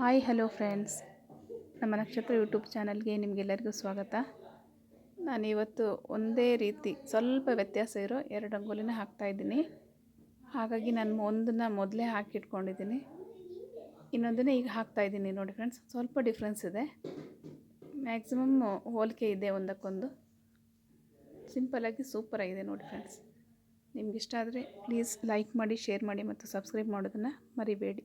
Hi, hello friends. ನಮ್ಮ ನಕ್ಷತ್ರ YouTube ಚಾನಲ್ಗೆ ನಿಮಗೆಲ್ಲರಿಗೂ ಸ್ವಾಗತ. ನಾನು ಇವತ್ತು ಒಂದೇ ರೀತಿ ಸ್ವಲ್ಪ ವ್ಯತ್ಯಾಸ ಇರೋ ಎರಡು ರಂಗೋಲಿನ ಹಾಕ್ತಾಯಿದ್ದೀನಿ ಹಾಗಾಗಿ ನಾನು ಒಂದನ್ನು ಮೊದಲೇ ಹಾಕಿಟ್ಕೊಂಡಿದ್ದೀನಿ. ಇನ್ನೊಂದನ್ನೇ ಈಗ ಹಾಕ್ತಾಯಿದ್ದೀನಿ ನೋಡಿ ಫ್ರೆಂಡ್ಸ್. ಸ್ವಲ್ಪ ಡಿಫ್ರೆನ್ಸ್ ಇದೆ. ಮ್ಯಾಕ್ಸಿಮಮ್ ಹೋಲಿಕೆ ಇದೆ ಒಂದಕ್ಕೊಂದು. ಸಿಂಪಲಾಗಿ ಸೂಪರಾಗಿದೆ ನೋಡಿ ಫ್ರೆಂಡ್ಸ್. ನಿಮ್ಗಿಷ್ಟ ಆದರೆ ಪ್ಲೀಸ್ ಲೈಕ್ ಮಾಡಿ ಶೇರ್ ಮಾಡಿ ಮತ್ತು ಸಬ್ಸ್ಕ್ರೈಬ್ ಮಾಡೋದನ್ನು ಮರಿಬೇಡಿ.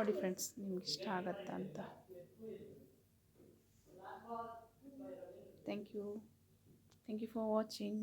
ನೋಡಿ ಫ್ರೆಂಡ್ಸ್ ನಿಮ್ಗೆ ಇಷ್ಟ ಆಗತ್ತಾ ಅಂತ. Thank you thank you for watching